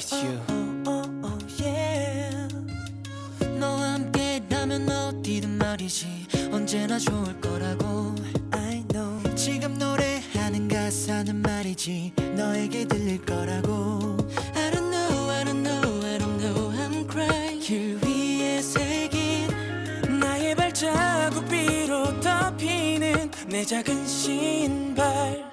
it's you. oh, oh, yeah. 너와 함께라면 어디든 말이지. 언제나 좋을 거라고. I know. 지금 노래하는 가사는 말이지. 너에게 들릴 거라고. I don't know I don't know I don't know. I'm crying. 길 위에 새긴 나의 발자국 비로 덮이는 내 작은 신발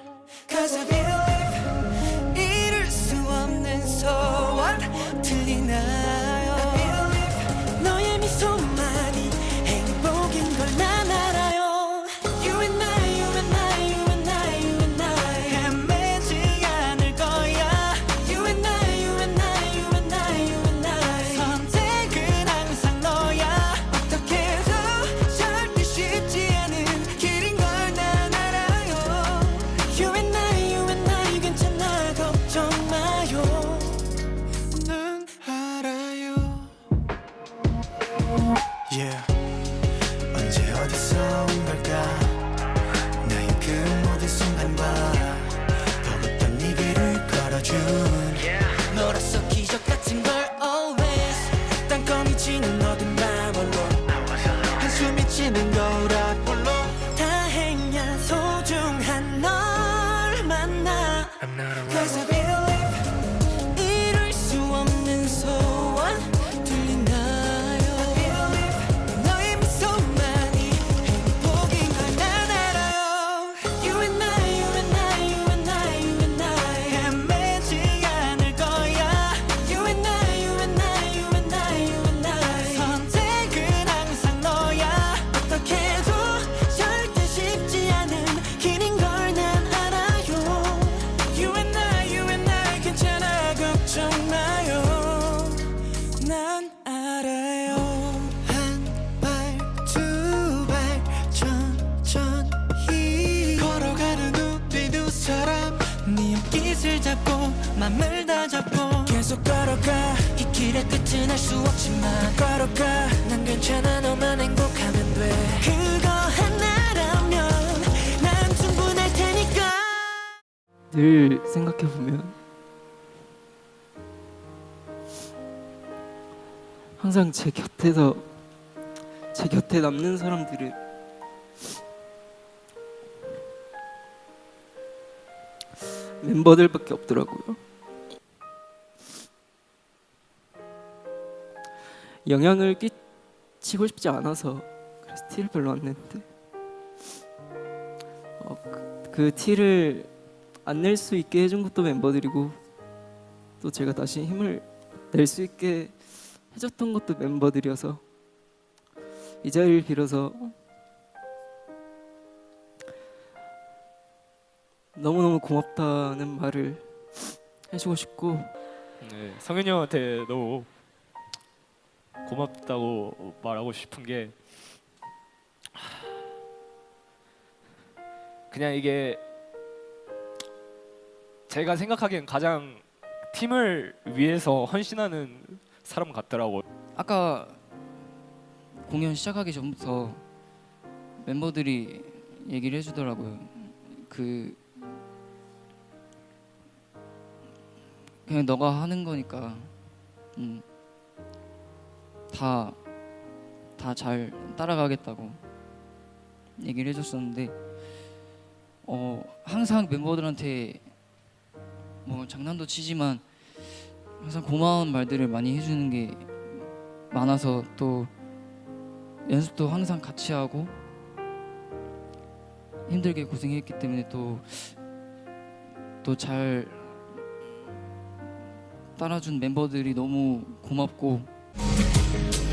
맘을 다 잡고 계속 걸어가. 이 길의 끝은 알 수 없지만 걸어가. 난 괜찮아 너만 행복하면 돼. 그거 하나라면 난 충분할 테니까. 늘 생각해보면 항상 제 곁에서 제 곁에 남는 사람들은 멤버들밖에 없더라고요. 영향을 끼치고 싶지 않아서 그래서 티를 별로 안 냈는데 어, 그, 그 티를 안 낼 수 있게 해준 것도 멤버들이고 또 제가 다시 힘을 낼 수 있게 해줬던 것도 멤버들이어서 이 자리를 빌어서 너무너무 고맙다는 말을 해주고 싶고 네, 성현이 형한테 너무 고맙다고 말하고 싶은 게 그냥 이게 제가 생각하기엔 가장 팀을 위해서 헌신하는 사람 같더라고. 아까 공연 시작하기 전부터 멤버들이 얘기를 해주더라고요. 그 그냥 너가 하는 거니까 음, 다 다 잘 따라가겠다고 얘기를 해줬었는데 어 항상 멤버들한테 뭐 장난도 치지만 항상 고마운 말들을 많이 해주는 게 많아서 또 연습도 항상 같이 하고 힘들게 고생했기 때문에 또 또 잘 따라준 멤버들이 너무 고맙고 Thank you.